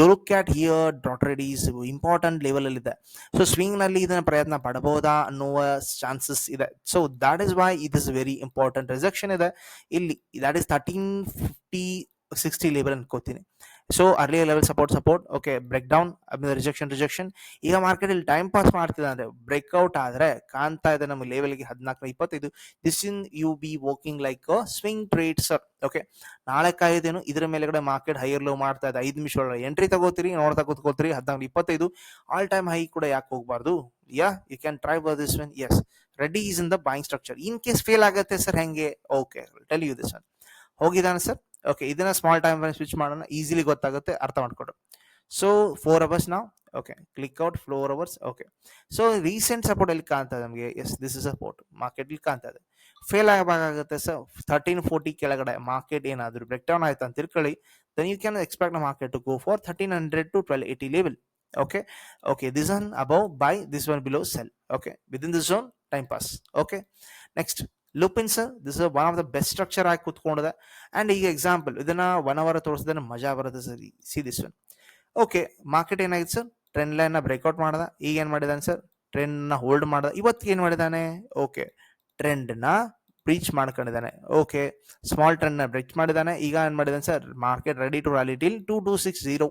A: ಲುಕ್ ಕ್ಯಾಟ್ ಹಿಯರ್ ಡಾಟ್ ರೆಡೀಸ್ ಇಂಪಾರ್ಟೆಂಟ್ ಲೆವೆಲ್ ಅಲ್ಲಿ ಇದೆ ಸೊ ಸ್ವಿಂಗ್ನಲ್ಲಿ ಇದನ್ನ ಪ್ರಯತ್ನ ಪಡಬಹುದಾ ಅನ್ನುವ ಚಾನ್ಸಸ್ ಇದೆ. So that is why it is very important rejection ಇದೆ. ಇಲ್ಲಿ that is thirteen fifty sixty level ಅನ್ಕೋತೀನಿ. So early level support support okay break down ಆಮೇಲೆ ರಿಜೆಕ್ಷನ್ ರಿಜೆಕ್ಷನ್ ಈಗ ಮಾರ್ಕೆಟಲ್ಲಿ ಟೈಮ್ ಪಾಸ್ ಮಾಡ್ತಿದೆ ಅಂದ್ರೆ ಬ್ರೇಕ್ಔಟ್ ಆದ್ರೆ ಕಾಣ್ತಾ ಇದೆ ನಮ್ಮ ಲೆವೆಲ್ಗೆ ಹದಿನಾಲ್ಕು ಇಪ್ಪತ್ತೈದು. This in you be working like swing trade sir okay ನಾಳೆ ಕಾಯ್ದೇನು ಇದ್ರ ಮೇಲೆಗಡೆ ಮಾರ್ಕೆಟ್ ಹೈಯರ್ ಲೋ ಮಾಡ್ತಾ ಇದೆ. ಐದು ನಿಮಿಷ ಒಳಗೆ ಎಂಟ್ರಿ ತಗೋತೀರಿ, ನೋಡ್ತಾ ಕೂತ್ಕೋತೀರಿ ಹದಿನಾಲ್ಕು ಇಪ್ಪತ್ತೈದು. ಆಲ್ ಟೈಮ್ ಹೈ ಕೂಡ ಯಾಕೆ ಹೋಗಬಾರ್ದು? Yeah you can try for this when as ready is in the buying structure in case fail ಆಗುತ್ತೆ ಸರ್ ಹೆಂಗೆ? Okay tell you this one ಹೋಗಿದ್ದಾನೆ ಸರ್ ಓಕೆ ಇದನ್ನ ಸ್ಮಾಲ್ ಟೈಮ್ ಸ್ವಿಚ್ ಮಾಡೋಣ. Easily ಗೊತ್ತಾಗುತ್ತೆ, ಅರ್ಥ ಮಾಡ್ಕೊಡು. ಸೊ ಫೋರ್ ಅವರ್ಸ್ ನಾವು okay click out four hours okay so recent support ಎಲ್ಲಿ ಕಾಣ್ತಾ ಇದೆ ನಮಗೆ? Yes this is support market ಇಲ್ಲಿ ಕಾಣ್ತಾ ಇದೆ. ಫೇಲ್ ಆಗಬೇಕಾಗುತ್ತೆ ಸರ್ ಥರ್ಟೀನ್ ಫೋರ್ಟಿ ಕೆಳಗಡೆ ಮಾರ್ಕೆಟ್ ಏನಾದರೂ ಬ್ರೇಕ್ ಡೌನ್ ಆಯ್ತು ಅಂತ ತಿಳ್ಕೊಳ್ಳಿ. Then you can expect market to go for thirteen hundred to twelve eighty level okay okay this one above buy this one below sell okay within this zone time pass okay next. Lupin sir this one of the best structure ಆಗಿ ಕುತ್ಕೊಂಡಿದೆ and ಈಗ example ಇದನ್ನ one hour ತೋರಿಸಿದ್ರೆ ಮಜಾ ಬರುತ್ತೆ sir see this one okay market ಏನಾಗಿದೆ sir trend line breakout ಮಾಡ್ದ. ಈಗ ಏನ್ ಮಾಡಿದಾನೆ ಸರ್ ಟ್ರೆಂಡ್ನ ಹೋಲ್ಡ್ ಮಾಡ್ದ. ಇವತ್ತು ಏನ್ ಮಾಡಿದಾನೆ? ಓಕೆ ಟ್ರೆಂಡ್ನ ಬ್ರೀಚ್ ಮಾಡ್ಕೊಂಡಿದ್ದಾನೆ ಓಕೆ ಸ್ಮಾಲ್ ಟ್ರೆಂಡ್ನ ಬ್ರೇಕ್ ಮಾಡಿದಾನೆ. ಈಗ ಏನ್ ಮಾಡಿದಾನೆ sir market ready to rally till two two six zero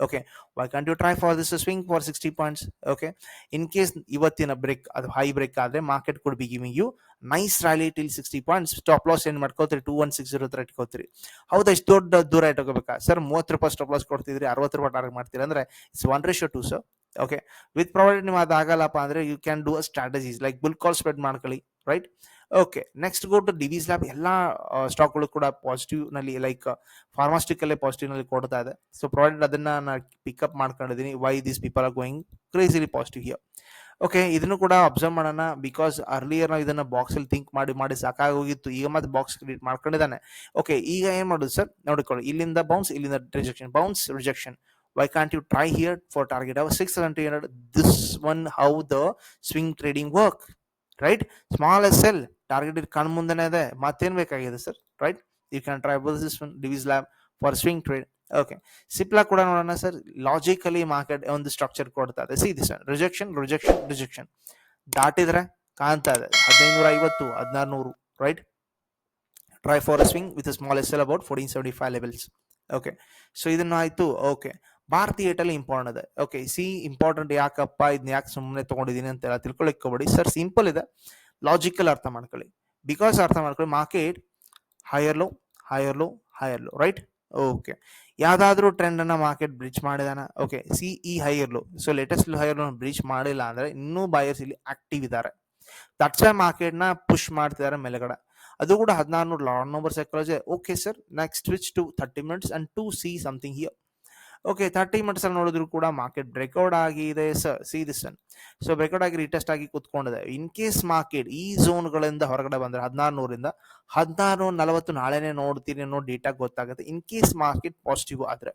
A: okay why can't you try for this swing for sixty points okay in case ಇವತ್ತಿನ ಬ್ರೇಕ್ ಅದು ಹೈ ಬ್ರೇಕ್ ಆದರೆ market could be giving you nice rally till sixty points stop loss ಏನು ಮಾಡ್ಕೋತೀರಿ? Two one six zero ಹತ್ರ ಇಟ್ಕೋತೀರಿ. ಹೌದಾ? ಇಷ್ಟು ದೊಡ್ಡ ದೂರ ಇಟ್ಕೋಬೇಕಾ? ಸರ್ ಮೂವತ್ತು ರೂಪಾಯಿ ಸ್ಟಾಪ್ ಲಾಸ್ ಕೊಡ್ತಿದ್ರಿ, ಅರವತ್ತು ರೂಪಾಯಿ ಟಾರ್ಗೆಟ್ ಮಾಡ್ತೀರಿ ಅಂದರೆ it's one ratio two sir okay with provided ನೀವು ಅದಾಗಲ್ಲಪ್ಪ ಅಂದರೆ you can do a strategies like bull call spread ಮಾಡ್ಕೊಳ್ಳಿ right okay next go to Divi's lab ಎಲ್ಲ ಸ್ಟಾಕ್ಗಳು ಕೂಡ ಪಾಸಿಟಿವ್ನಲ್ಲಿ ಲೈಕ್ ಫಾರ್ಮಾಸ್ಟಿಕ್ ಅಲ್ಲೇ ಪಾಸಿಟಿವ್ನಲ್ಲಿ ಕೊಡ್ತಾ ಇದೆ. ಸೊ ಪ್ರಾಡಕ್ಟ್ ಅದನ್ನ ನಾನು ಪಿಕಪ್ ಮಾಡ್ಕೊಂಡಿದ್ದೀನಿ why this people are going crazily positive here okay ಇದನ್ನು ಕೂಡ ಅಬ್ಸರ್ವ್ ಮಾಡೋಣ. ಬಿಕಾಸ್ ಅರ್ಲಿಯರ್ ನಾವು ಇದನ್ನ ಬಾಕ್ಸ್ ಅಲ್ಲಿ ಥಿಂಕ್ ಮಾಡಿ ಮಾಡಿ ಸಾಕಾಗೋಗಿತ್ತು ಈಗ ಮತ್ತೆ ಬಾಕ್ಸ್ ಕ್ರಿಯೇಟ್ ಮಾಡ್ಕೊಂಡಿದ್ದಾನೆ. ಓಕೆ ಈಗ ಏನ್ ಮಾಡೋದು ಸರ್ ನೋಡಿಕೊಳ್ಳಿ. ಇಲ್ಲಿಂದ ಬೌನ್ಸ್ ಇಲ್ಲಿಂದ rejection bounce rejection why can't you try here for target? Of 600 this one, how the swing trading work? Right? Small sl target ಕಣ್ ಮುಂದೆನೇ ಇದೆ ಮತ್ತೇನು ಬೇಕಾಗಿದೆ sir right you can try this one Divi's lab for swing trade okay Cipla ಕೂಡ ನೋಡೋಣ sir logically market ಒಂದು structure ಕೊಡ್ತಾ ಇದೆ see this rejection rejection rejection ದಾಟಿದ್ರೆ ಕಾಣ್ತಾ ಇದೆ ಹದಿನೈನೂರ ಐವತ್ತು ಹದಿನಾರು ನೂರು right try for swing with small S L about fourteen seventy five levels okay so ಇದನ್ನು ಆಯಿತು ಓಕೆ ಭಾರತಿ ಏಟಲ್ಲಿ ಇಂಪಾರ್ಟೆಂಟ್ ಇದೆ. ಓಕೆ ಸಿ ಇಂಪಾರ್ಟೆಂಟ್ ಯಾಕಪ್ಪ ಇದನ್ನ ಯಾಕೆ ಸುಮ್ಮನೆ ತಗೊಂಡಿದ್ದೀನಿ ಅಂತೆಲ್ಲ ತಿಳ್ಕೊಳ್ಳಿಕ್ಕೋಬೇಡಿ ಸರ್ ಸಿಂಪಲ್ ಇದೆ. ಲಾಜಿಕಲ್ ಅರ್ಥ ಮಾಡ್ಕೊಳ್ಳಿ. ಬಿಕಾಸ್ ಅರ್ಥ ಮಾಡ್ಕೊಳ್ಳಿ market higher low higher low higher low right okay ಯಾವ್ದಾದ್ರೂ ಟ್ರೆಂಡ್ ಅನ್ನ ಮಾರ್ಕೆಟ್ ಬ್ರಿಡ್ಜ್ ಮಾಡಿದಾನ? Okay see E higher low so latest higher low breach ಮಾಡಿಲ್ಲ ಅಂದ್ರೆ ಇನ್ನೂ ಬಯರ್ಸ್ ಇಲ್ಲಿ ಆಕ್ಟಿವ್ ಇದ್ದಾರೆ. ದಟ್ಸ್ ವೈ ಮಾರ್ಕೆಟ್ನ ಪುಷ್ ಮಾಡ್ತಿದ್ದಾರೆ ಮೇಲ್ಗಡೆ. ಅದು ಕೂಡ ಹದಿನಾರು ನೂರು lord number psychology okay sir next switch to thirty minutes and to see something here okay thirty minutes ಅಲ್ಲಿ ನೋಡಿದ್ರು ಕೂಡ ಮಾರ್ಕೆಟ್ ಬ್ರೇಕ್ಔಟ್ ಆಗಿದೆ, ಸಿ ದಿಸ್ ಸೊ ಬ್ರೇಕ್ಔಟ್ ಆಗಿ ರಿಟೆಸ್ಟ್ ಆಗಿ ಕುತ್ಕೊಂಡಿದೆ. ಇನ್ ಕೇಸ್ ಮಾರ್ಕೆಟ್ ಈ ಝೋನ್ಗಳಿಂದ ಹೊರಗಡೆ ಬಂದ್ರೆ ಹದಿನಾರು ನೂರಿಂದ ಹದಿನಾರು ನಲವತ್ತು ನಾಳೆನೆ ನೋಡ್ತೀನಿ ಅನ್ನೋ ಡೇಟಾ ಗೊತ್ತಾಗುತ್ತೆ. ಇನ್ ಕೇಸ್ ಮಾರ್ಕೆಟ್ ಪಾಸಿಟಿವ್ ಆದ್ರೆ.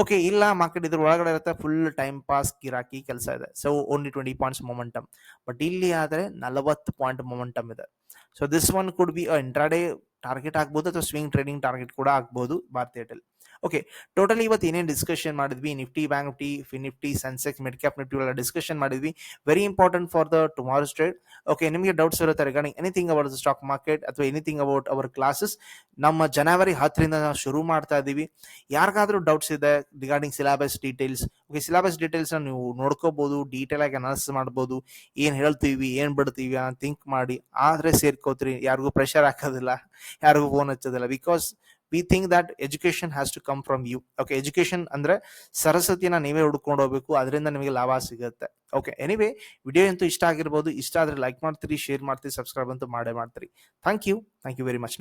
A: ಓಕೆ ಇಲ್ಲ ಮಾರ್ಕೆಟ್ ಇದ್ರ ಒಳಗಡೆ ಇರುತ್ತೆ. ಫುಲ್ ಟೈಮ್ ಪಾಸ್ ಗಿರಾಕಿ ಕೆಲಸ ಇದೆ. So only twenty points momentum but ಇಲ್ಲಿ ಆದ್ರೆ ನಲವತ್ತು ಪಾಯಿಂಟ್ ಮೊಮೆಂಟಮ್ ಇದೆ. So this one could be intraday target ಆಗ್ಬೋದು ಅಥವಾ ಸ್ವಿಂಗ್ ಟ್ರೇಡಿಂಗ್ ಟಾರ್ಗೆಟ್ ಕೂಡ ಆಗ್ಬೋದು ಭಾರತೀಯ ಏರ್ಟೆಲ್ ಓಕೆ ಟೋಟಲಿ ಇವತ್ತು ಏನೇನು ಡಿಸ್ಕಷನ್ ಮಾಡಿದ್ವಿ? ನಿಫ್ಟಿ ಬ್ಯಾಂಕ್ ನಿಫ್ಟಿ ಫಿ ನಿಫ್ಟಿ ಸೆನ್ಸೆಕ್ಸ್ ಮಿಡ್ ಕ್ಯಾಪ್ ನಿಫ್ಟಿ ಎಲ್ಲ ಡಿಸ್ಕಷನ್ ಮಾಡಿದ್ವಿ. Very important for the tomorrow trade okay ನಿಮಗೆ ಡೌಟ್ಸ್ ಇರುತ್ತೆ regarding anything about the stock market ಅಥವಾ ಎನಿಥಿಂಗ್ ಅಬೌಟ್ ಅವರ್ ಕ್ಲಾಸಸ್ ನಮ್ಮ ಜನವರಿ ಹತ್ತರಿಂದ ನಾವು ಶುರು ಮಾಡ್ತಾ ಇದ್ದೀವಿ ಯಾರಿಗಾದ್ರೂ ಡೌಟ್ಸ್ ಇದೆ regarding syllabus details okay syllabus details ನೀವು ನೋಡ್ಕೋಬಹುದು ಡೀಟೇಲ್ ಆಗಿ ಅನಾಲಿಸ್ ಮಾಡ್ಬೋದು. ಏನು ಹೇಳ್ತೀವಿ, ಏನು ಬಿಡ್ತೀವಿ ಅಂತ ಥಿಂಕ್ ಮಾಡಿ. ಆದರೆ ಸೇರ್ಕೋತ್ರಿ. ಯಾರಿಗೂ ಪ್ರೆಷರ್ ಹಾಕೋದಿಲ್ಲ. ಯಾರಿಗೂ phone ಹಚ್ಚೋದಿಲ್ಲ. Because we think that education has to come from you okay education ಅಂದ್ರೆ ಸರಸ್ವತಿಯನ್ನ ನೀವೇ ಹುಡ್ಕೊಂಡು ಹೋಗ್ಬೇಕು, ಅದರಿಂದ ನಿಮಗೆ ಲಾಭ ಸಿಗುತ್ತೆ. ಓಕೆ ಎನಿವೇ ವಿಡಿಯೋ ಅಂತೂ ಇಷ್ಟ ಆಗಿರ್ಬೋದು. ಇಷ್ಟ ಆದ್ರೆ ಲೈಕ್ ಮಾಡ್ತೀರಿ ಶೇರ್ ಮಾಡ್ತೀರಿ ಸಬ್ಸ್ಕ್ರೈಬ್ ಅಂತೂ ಮಾಡೇ ಮಾಡ್ತೀರಿ. Thank you thank you very much